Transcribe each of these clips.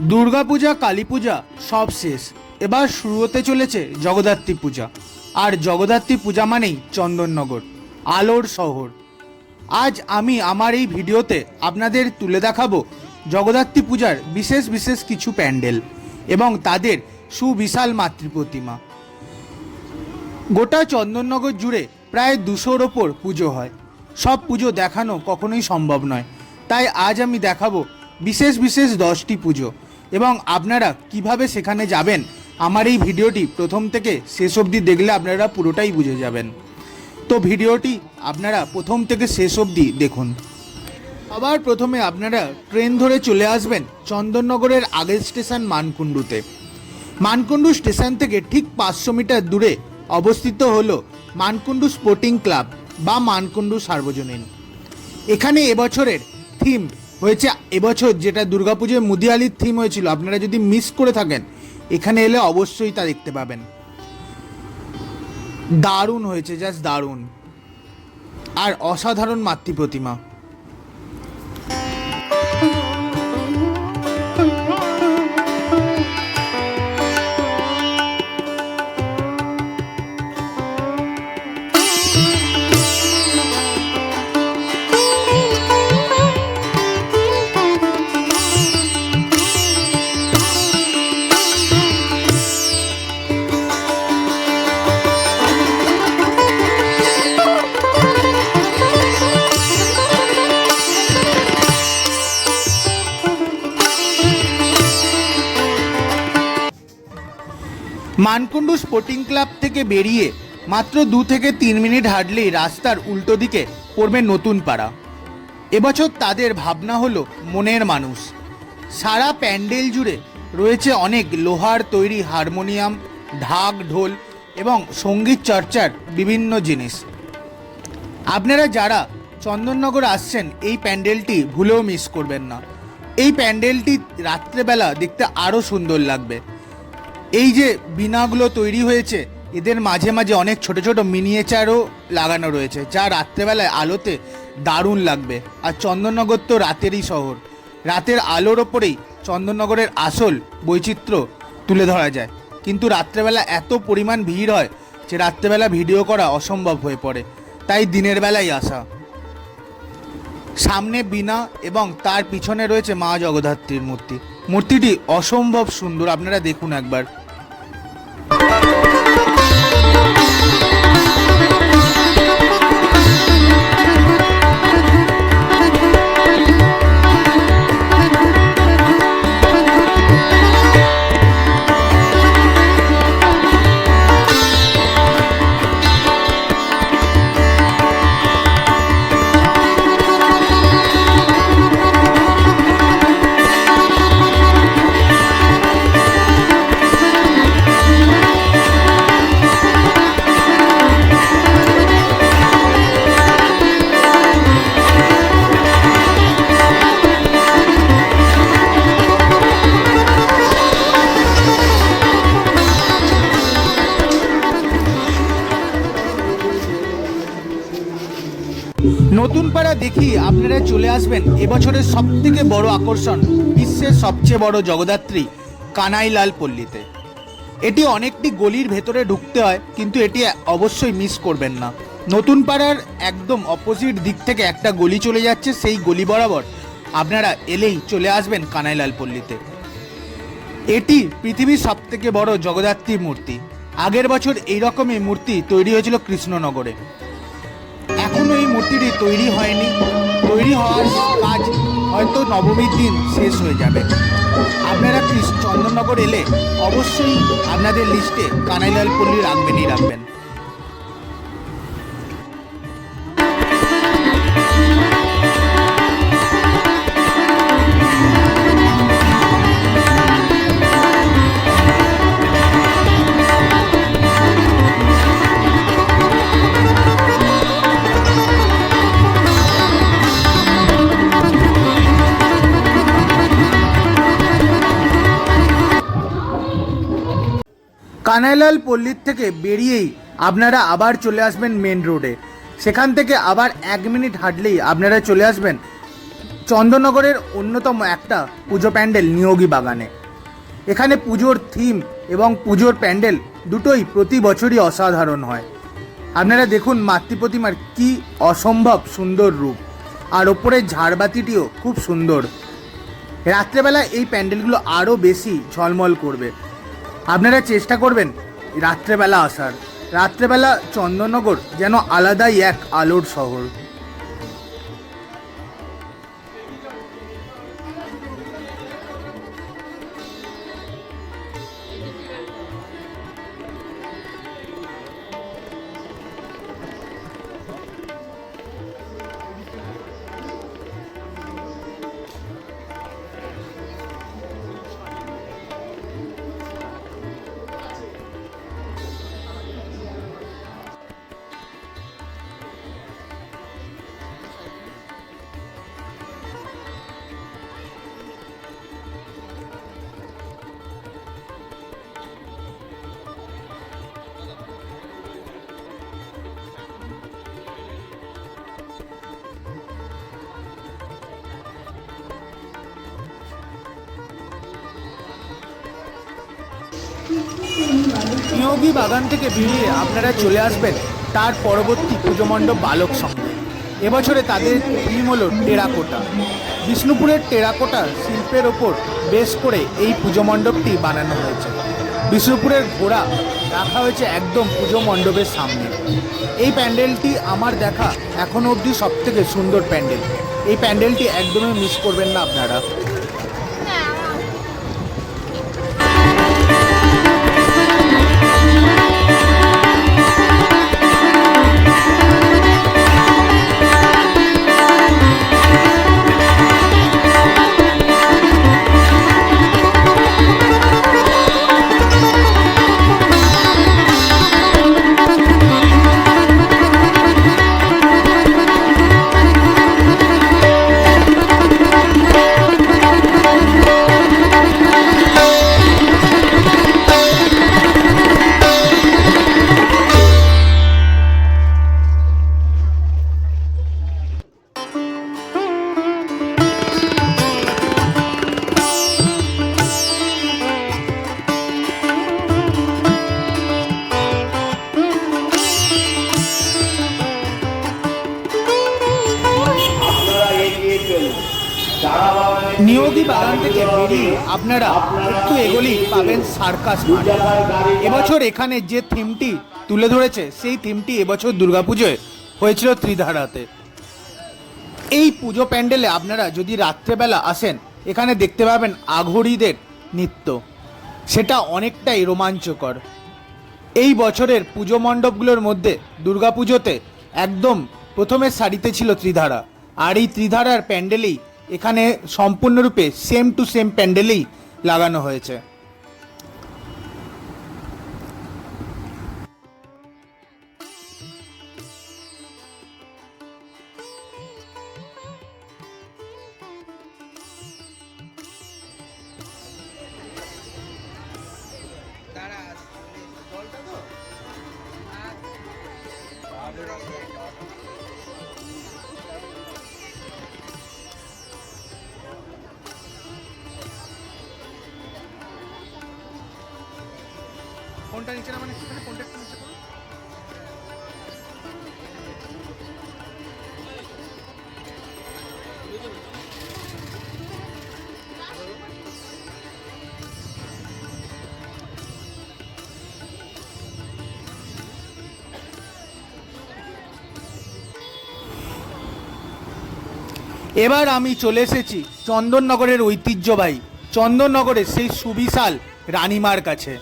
দুর্গাপূজা কালী পূজা সব শেষ। এবার শুরু হতে চলেছে জগদ্ধাত্রী পূজা। আর জগদ্ধাত্রী পূজা মানেই চন্দননগর, আলোর শহর। আজ আমি আমার এই ভিডিওতে আপনাদের তুলে দেখাবো জগদ্ধাত্রী পূজার বিশেষ বিশেষ কিছু প্যান্ডেল এবং তাদের সুবিশাল মাতৃপ্রতিমা। গোটা চন্দননগর জুড়ে প্রায় দুশোর ওপর পুজো হয়। সব পুজো দেখানো কখনোই সম্ভব নয়। তাই আজ আমি দেখাবো বিশেষ বিশেষ দশটি পুজো। এবং আপনারা কীভাবে সেখানে যাবেন, আমার এই ভিডিওটি প্রথম থেকে শেষ অবধি দেখলে আপনারা পুরোটাই বুঝে যাবেন। তো ভিডিওটি আপনারা প্রথম থেকে শেষ অবধি দেখুন। আবার প্রথমে আপনারা ট্রেন ধরে চলে আসবেন চন্দননগরের আগের স্টেশন মানকুণ্ডুতে। মানকুণ্ডু স্টেশন থেকে ঠিক পাঁচশো মিটার দূরে অবস্থিত হলো মানকুণ্ডু স্পোর্টিং ক্লাব বা মানকুণ্ডু সার্বজনীন। এখানে এবছরের থিম হয়েছে এবছর যেটা দুর্গাপুজোয় মুদিয়ালির থিম হয়েছিল, আপনারা যদি মিস করে থাকেন, এখানে এলে অবশ্যই তা দেখতে পাবেন। দারুণ হয়েছে জাস্ট দারুণ। আর অসাধারণ মাতৃ প্রতিমা মানকুণ্ডু স্পোর্টিং ক্লাব থেকে বেরিয়ে মাত্র দু থেকে তিন মিনিট হাঁটলেই রাস্তার উল্টো দিকে পড়বে নতুন পাড়া। এবছর তাদের ভাবনা হলো মনের মানুষ। সারা প্যান্ডেল জুড়ে রয়েছে অনেক লোহার তৈরি হারমোনিয়াম, ঢাক, ঢোল এবং সংগীত চর্চার বিভিন্ন জিনিস। আপনারা যারা চন্দননগর আসছেন, এই প্যান্ডেলটি ভুলেও মিস করবেন না। এই প্যান্ডেলটি রাত্রেবেলা দেখতে আরও সুন্দর লাগবে। এই যে বিনাগুলো তৈরি হয়েছে, এদের মাঝে মাঝে অনেক ছোট ছোট মিনিয়েচারও লাগানো রয়েছে, যা রাত্রেবেলায় আলোতে দারুণ লাগবে। আর চন্দননগর তো রাতেরই শহর। রাতের আলোর ওপরেই চন্দননগরের আসল বৈচিত্র্য তুলে ধরা যায়। কিন্তু রাত্রেবেলা এত পরিমাণ ভিড় হয় যে রাত্রেবেলা ভিডিও করা অসম্ভব হয়ে পড়ে। তাই দিনের বেলায় আসা। সামনে বিনা এবং তার পিছনে রয়েছে মা জগদ্ধাত্রীর মূর্তি। মূর্তিটি অসম্ভব সুন্দর, আপনারা দেখুন একবার। দেখি আপনারা চলে আসবেন। এবছরের সব থেকে বড় আকর্ষণ, বিশ্বের সবচেয়ে বড় জগদ্ধাত্রী, কানাইলাল পল্লীতে। এটি অনেকটি গলির ভেতরে ঢুকতে হয়, কিন্তু এটি অবশ্যই মিস করবেন না। নতুন পাড়ার একদম অপোজিট দিক থেকে একটা গলি চলে যাচ্ছে, সেই গলি বরাবর আপনারা এলেই চলে আসবেন কানাইলাল পল্লীতে। এটি পৃথিবীর সব থেকে বড় জগদ্ধাত্রী মূর্তি। আগের বছর এই রকমই মূর্তি তৈরি হয়েছিল কৃষ্ণনগরে। এখনও এই মূর্তিটি তৈরি হয়নি। তৈরি হওয়ার কাজ হয়তো নবমীর দিন শেষ হয়ে যাবে। আপনারা চন্দননগর এলে অবশ্যই আপনাদের লিস্টে কানাইলাল পল্লী রাখবেনই রাখবেন। কানাইলাল পল্লীর থেকে বেরিয়েই আপনারা আবার চলে আসবেন মেন রোডে সেখান থেকে আবার এক মিনিট হাঁটলেই আপনারা চলে আসবেন চন্দননগরের অন্যতম একটা পুজো প্যান্ডেল, নিয়োগী বাগানে। এখানে পুজোর থিম এবং পুজোর প্যান্ডেল দুটোই প্রতি বছরই অসাধারণ হয়। আপনারা দেখুন মাতৃ প্রতিমার কি অসম্ভব সুন্দর রূপ। আর ওপরের ঝাড়বাতিটিও খুব সুন্দর। রাত্রেবেলা এই প্যান্ডেলগুলো আরও বেশি ঝলমল করবে। আপনারা চেষ্টা করবেন রাত্রেবেলা আসার। রাত্রেবেলা চন্দননগর যেন আলাদাই এক আলোর শহর। নিয়োগী বাগান থেকে বেরিয়ে আপনারা চলে আসবেন তার পরবর্তী পুজো মণ্ডপ বালক সঙ্গে এবছরে তাদের থিম হলো টেরাকোটা। বিষ্ণুপুরের টেরাকোটা শিল্পের ওপর বেশ করে এই পুজো মণ্ডপটি বানানো হয়েছে। বিষ্ণুপুরের ঘোড়া রাখা হয়েছে একদম পুজো মণ্ডপের সামনে। এই প্যান্ডেলটি আমার দেখা এখনও অবধি সব থেকে সুন্দর প্যান্ডেল। এই প্যান্ডেলটি একদমই মিস করবেন না আপনারা। আপনারা একটু এগোলেই পাবেন সার্কাস মাঠ। এবছর এখানে যে থিমটি তুলে ধরেছে, সেই থিমটি এবছর দুর্গাপুজোয় হয়েছিল ত্রিধারাতে। এই পুজো প্যান্ডেলে আপনারা যদি রাত্রেবেলা আসেন, এখানে দেখতে পাবেন আঘড়িদের নৃত্য। সেটা অনেকটাই রোমাঞ্চকর। এই বছরের পুজো মণ্ডপগুলোর মধ্যে দুর্গাপুজোতে একদম প্রথমের সারিতে ছিল ত্রিধারা। আর এই ত্রিধারার প্যান্ডেলেই এখানে সম্পূর্ণরূপে সেম টু সেম প্যান্ডেলেই লাগানো হয়েছে। ফোনটা নিচে ফোনটা নিচে করুন। এবার আমি চলে এসেছি চন্দননগরের ঐতিহ্যবাহী, চন্দননগরের সেই সুবিশাল রানীমার কাছে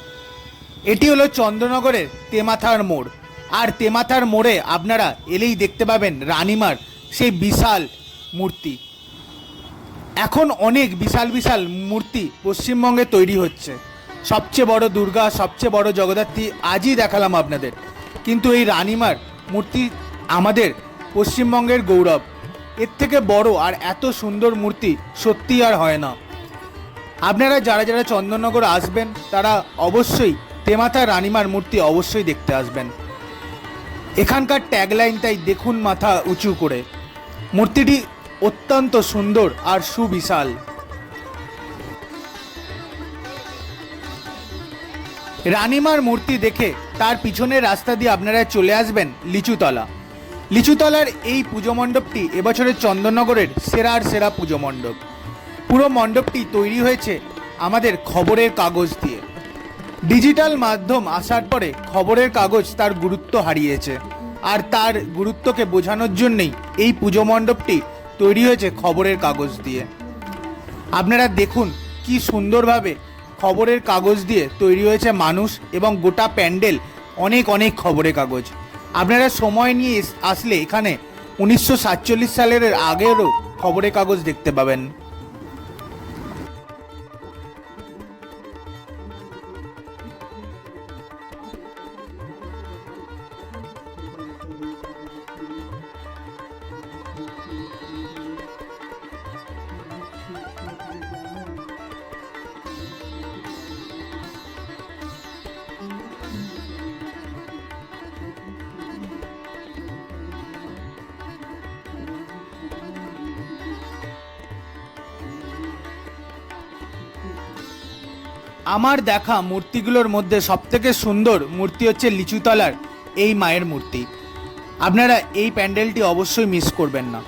এটি হলো চন্দ্রনগরের তেমাথার মোড়। আর তেমাথার মোড়ে আপনারা এলেই দেখতে পাবেন রানিমার সেই বিশাল মূর্তি। এখন অনেক বিশাল বিশাল মূর্তি পশ্চিমবঙ্গে তৈরি হচ্ছে। সবচেয়ে বড় দুর্গা, সবচেয়ে বড় জগদ্ধাত্রী আজই দেখালাম আপনাদের। কিন্তু এই রানিমার মূর্তি আমাদের পশ্চিমবঙ্গের গৌরব। এর থেকে বড় আর এত সুন্দর মূর্তি সত্যি আর হয় না। আপনারা যারা যারা চন্দননগর আসবেন, তারা অবশ্যই তেমাথা রানিমার মূর্তি অবশ্যই দেখতে আসবেন। এখানকার ট্যাগলাইন তাই দেখুন মাথা উঁচু করে। মূর্তিটি অত্যন্ত সুন্দর আর সুবিশাল। রানিমার মূর্তি দেখে তার পিছনের রাস্তা দিয়ে আপনারা চলে আসবেন লিচুতলা। লিচুতলার এই পুজো মণ্ডপটি এবছরের চন্দননগরের সেরার সেরা পুজো মণ্ডপ। পুরো মণ্ডপটি তৈরি হয়েছে আমাদের খবরের কাগজ দিয়ে। ডিজিটাল মাধ্যম আসার পরে খবরের কাগজ তার গুরুত্ব হারিয়েছে। আর তার গুরুত্বকে বোঝানোর জন্যই এই পুজো মণ্ডপটি তৈরি হয়েছে খবরের কাগজ দিয়ে। আপনারা দেখুন কি সুন্দরভাবে খবরের কাগজ দিয়ে তৈরি হয়েছে মানুষ এবং গোটা প্যান্ডেল অনেক অনেক খবরের কাগজ। আপনারা সময় নিয়ে আসলে এখানে উনিশশো সাতচল্লিশ সালের আগেরও খবরের কাগজ দেখতে পাবেন। আমার দেখা মূর্তিগুলোর মধ্যে সবথেকে সুন্দর মূর্তি হচ্ছে লিচুতলার, এই মায়ের মূর্তি। আপনারা এই প্যান্ডেলটি অবশ্যই মিস করবেন না।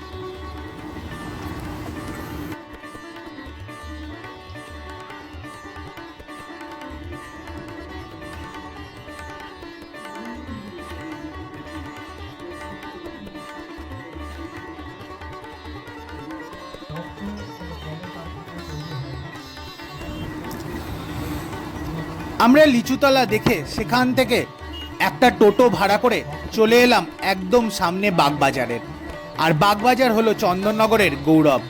আমরা লিচুতলা দেখে সেখান থেকে একটা টোটো ভাড়া করে চলে এলাম একদম সামনে বাগবাজারের। আর বাগবাজার হলো চন্দননগরের গৌরব।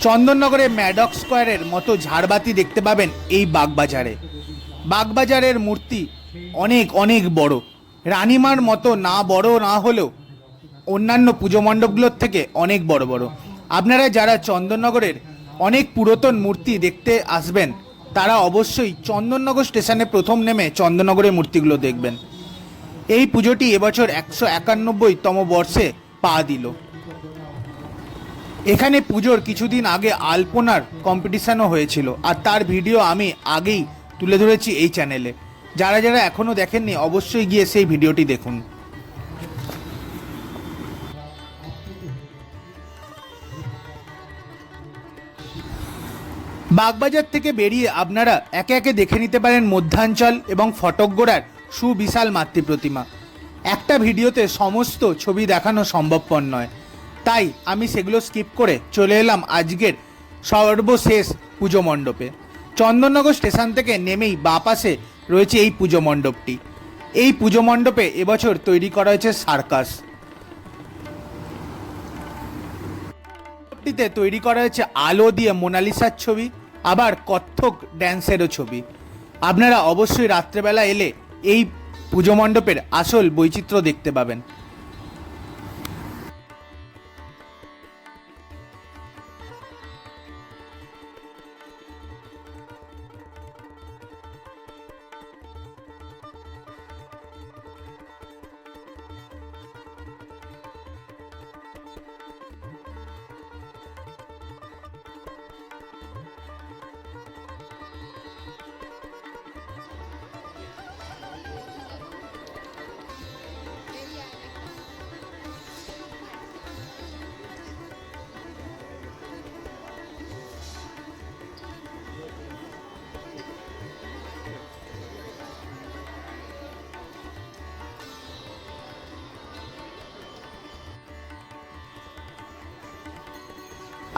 চন্দননগরের ম্যাডক স্কোয়ারের মতো ঝাড়বাতি দেখতে পাবেন এই বাগবাজারে। বাগবাজারের মূর্তি অনেক অনেক বড়। রানিমার মতো না বড়, না হলেও অন্যান্য পুজো মণ্ডপগুলোর থেকে অনেক বড় বড়। আপনারা যারা চন্দননগরের অনেক পুরাতন মূর্তি দেখতে আসবেন তারা অবশ্যই চন্দননগর স্টেশনে প্রথম নেমে চন্দননগরের মূর্তিগুলো দেখবেন। এই পুজোটি এবছর একশো একানব্বইতম বর্ষে পা দিল। এখানে পুজোর কিছুদিন আগে আলপনার কম্পিটিশানও হয়েছিল, আর তার ভিডিও আমি আগেই তুলে ধরেছি এই চ্যানেলে যারা যারা এখনও দেখেননি, অবশ্যই গিয়ে সেই ভিডিওটি দেখুন। বাগবাজার থেকে বেরিয়ে আপনারা একে একে দেখে নিতে পারেন মধ্যাঞ্চল এবং ফটকগোড়ার সুবিশাল মাতৃপ্রতিমা। একটা ভিডিওতে সমস্ত ছবি দেখানো সম্ভবপর নয়। তাই আমি সেগুলো স্কিপ করে চলে এলাম আজকের সর্বশেষ পুজো মণ্ডপে। চন্দননগর স্টেশন থেকে নেমেই বাঁ পাশে রয়েছে এই পুজো মণ্ডপটি। এই পুজো মণ্ডপে এবছর তৈরি করা হয়েছে সার্কাস। তৈরি করা হয়েছে আলো দিয়ে মোনালিসার ছবি। আবার কত্থক ড্যান্সেরও ছবি। আপনারা অবশ্যই রাত্রেবেলা এলে এই পুজো মণ্ডপের আসল বৈচিত্র্য দেখতে পাবেন।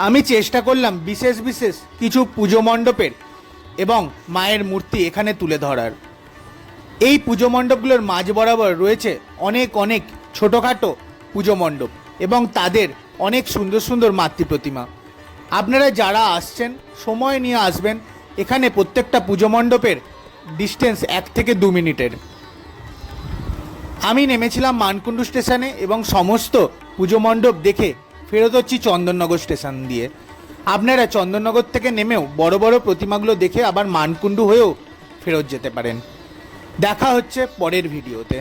আমি চেষ্টা করলাম বিশেষ বিশেষ কিছু পুজো মণ্ডপের এবং মায়ের মূর্তি এখানে তুলে ধরার। এই পুজো মণ্ডপগুলোর মাঝ বরাবর রয়েছে অনেক অনেক ছোটোখাটো পুজো মণ্ডপ এবং তাদের অনেক সুন্দর সুন্দর মাতৃ প্রতিমা। আপনারা যারা আসছেন, সময় নিয়ে আসবেন, এখানে প্রত্যেকটা পুজো মণ্ডপের ডিস্টেন্স এক থেকে দু মিনিটের। আমি নেমেছিলাম মানকুণ্ডু স্টেশনে এবং সমস্ত পুজো মণ্ডপ দেখে ফেরত হচ্ছি চন্দননগর স্টেশন দিয়ে। আপনারা চন্দননগর থেকে নেমেও বড় বড় প্রতিমাগুলো দেখে আবার মানকুণ্ডু হয়েও ফেরত যেতে পারেন। দেখা হচ্ছে পরের ভিডিওতে।